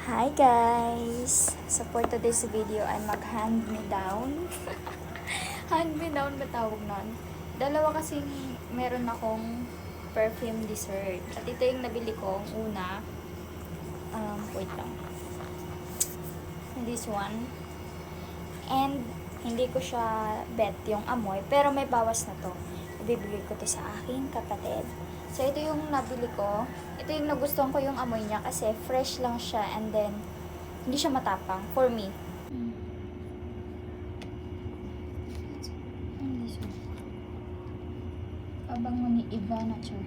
Hi guys! So for today's video ay mag-hand me down. hand me down ba tawag nun? Dalawa kasing meron akong perfume dessert. At ito yung nabili ko una. Um, wait lang. This one. And hindi ko siya bet yung amoy. Pero may bawas na to. Ibibigay ko to sa aking kapatid. So, ito yung nabili ko. Ito yung nagustuhan ko yung amoy niya kasi fresh lang siya and then hindi siya matapang for me. Pabango ni Ivana Char.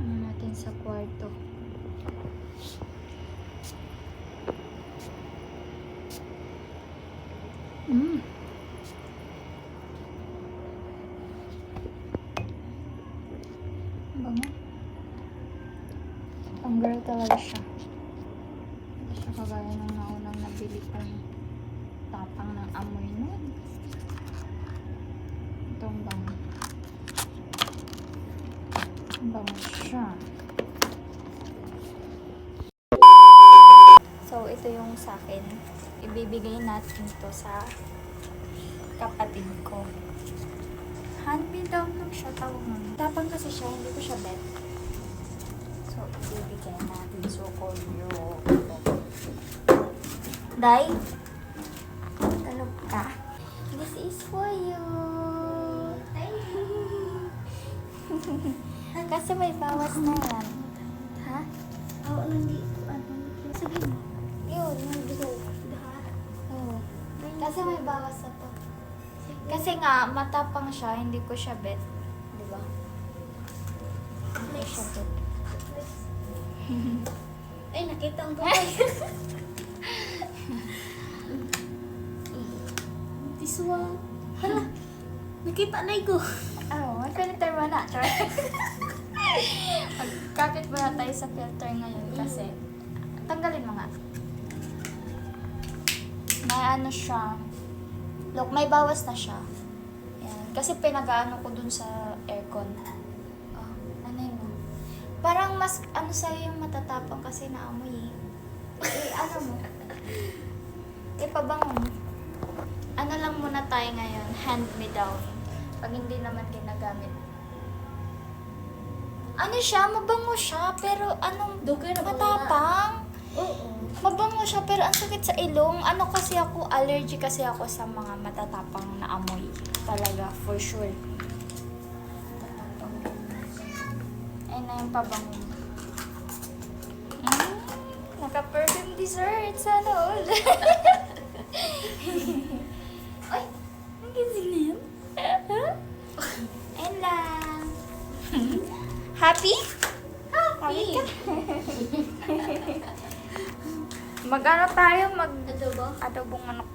Ano natin sa kwarto. Mm. Bango. Ang girl talaga siya. Hindi siya kagaya ng naunang nabili kong tapang ng amoy nun. Ito ang bango. Ang bango siya. So, ito yung sa akin. Ibibigay natin to sa kapatid ko. Hand me down lang siya tawag nun. Tapang kasi siya, hindi ko siya bet. So, ibibigay natin. So, call you. Day? Talog ka. This is for you. kasi may bawas na yan. Ha? Oo, hindi. Ano? Sige. Yun, blue. Oo. Kasi may bawas na. Kasi nga, matapang siya, hindi ko siya bet. Di ba? Hindi ko siya bet. Ay, nakita ang kamay. Tiswa. Hala. Nakita na ko. Oh, may filter mo na, Char. Magkapit muna tayo sa filter ngayon kasi tanggalin mo nga. May ano siya. Look, may bawas na siya. Yan. Kasi pinagaano ko dun sa aircon. Oh, ano yun? oh. Parang mas, ano sa'yo yung matatapang kasi naamoy eh. Eh, ano mo? Ipabango mo. Ano lang muna tayo ngayon, hand me down. Pag hindi naman ginagamit. Ano siya? Mabango siya, pero anong Dugay na matapang? Oo. Mabango siya, pero ang sakit sa ilong. Ano kasi ako, allergy kasi ako sa mga matatapang na amoy. Talaga, for sure. Ayun na yung pabango. Mm, naka-perfume dessert. Sana all. Ay, ang gising na yun. Ayun lang. Happy? Happy Mag-ano tayo? Mag adobong manok.